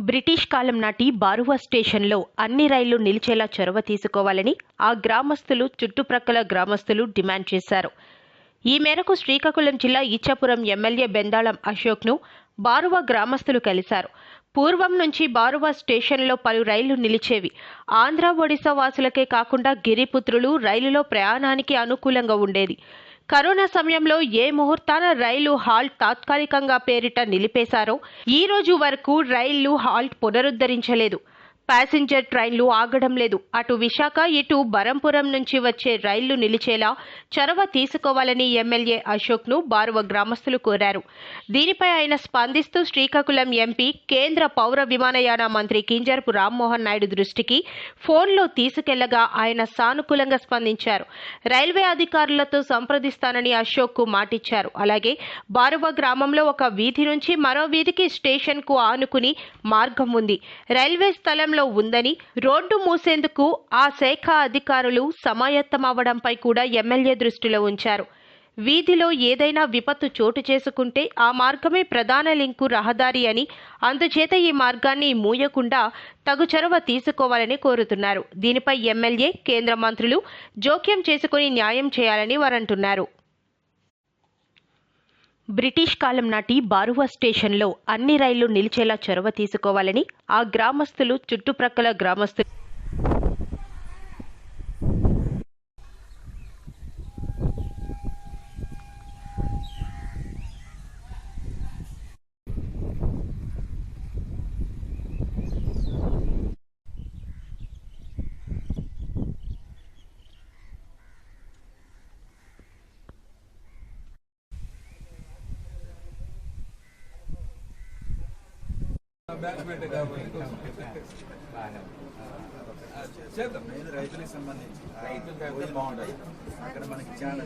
British కాలం నాటి బారువా స్టేషన్లో అన్ని రైళ్ళు నిలిచేలా చొరవ తీసుకోవాలని ఆ గ్రామస్తులు చుట్టుప్రక్కల గ్రామస్తులు డిమాండ్ చేశారు. ఈ మేరకు శ్రీకాకుళం జిల్లా ఇచ్చాపురం ఎమ్మెల్యే బెందాళం అశోక్ను బారువా గ్రామస్తులు కలిశారు. పూర్వం నుంచి బారువా స్టేషన్లో పలు రైళ్ళు నిలిచేవి. ఆంధ్ర ఒడిశా వాసులకే కాకుండా గిరిపుత్రులు రైలులో ప్రయాణానికి అనుకూలంగా ఉండేది. కరోనా సమయంలో ఏ ముహూర్తాన రైలు హాల్ట్ తాత్కాలికంగా పేరిట నిలిపేశారో ఈ రోజు వరకు రైళ్ళు హాల్ట్ పునరుద్ధరించలేదు. ప్యాసింజర్ ట్రైన్లు ఆగడం లేదు. అటు విశాఖ ఇటు బరంపురం నుంచి వచ్చే రైళ్ళు నిలిచేలా చొరవ తీసుకోవాలని ఎమ్మెల్యే అశోక్ను బారువ గ్రామస్తులు కోరారు. దీనిపై ఆయన స్పందిస్తూ శ్రీకాకుళం ఎంపీ కేంద్ర పౌర విమానయాన మంత్రి కింజరపు రామ్మోహన్ నాయుడు దృష్టికి ఫోన్లో తీసుకెళ్ళగా ఆయన సానుకూలంగా స్పందించారు. రైల్వే అధికారులతో సంప్రదిస్తానని అశోక్కు మాటిచ్చారు. అలాగే బారువ గ్రామంలో ఒక వీధి నుంచి మరో వీధికి స్టేషన్కు ఆనుకుని మార్గం ఉంది. రైల్వే స్థలంలో ఉందని రోడ్డు మూసేందుకు ఆ శాఖ అధికారులు సమాయత్తమవ్వడంపై కూడా ఎమ్మెల్యే దృష్టిలో ఉంచారు. వీధిలో ఏదైనా విపత్తు చోటు చేసుకుంటే ఆ మార్గమే ప్రధాన లింకు రహదారి అని అందుచేత ఈ మార్గాన్ని మూయకుండా తగు చొరవ తీసుకోవాలని కోరుతున్నారు. దీనిపై ఎమ్మెల్యే కేంద్ర మంత్రులు జోక్యం చేసుకుని న్యాయం చేయాలని వారంటున్నారు. బ్రిటిష్ కాలం నాటి బారువా స్టేషన్లో అన్ని రైళ్ళు నిలిచేలా చొరవ తీసుకోవాలని ఆ గ్రామస్తులు చుట్టుప్రక్కల గ్రామస్తులు చేద్దాం. రైతులకు సంబంధించి రైతు బాగుంటుంది. అక్కడ మనకి అన్న